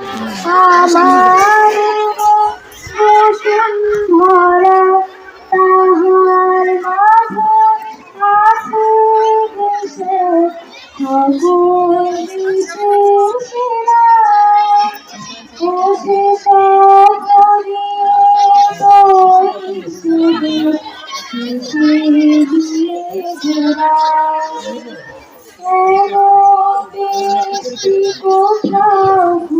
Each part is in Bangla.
আমার মরা তাহার মাঝে মাঝে Oh,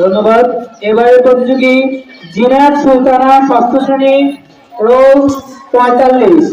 ধন্যবাদ। এবারে প্রতিযোগী জিনাত সুলতানা ষষ্ঠ শ্রেণি রোজ পঁয়তাল্লিশ।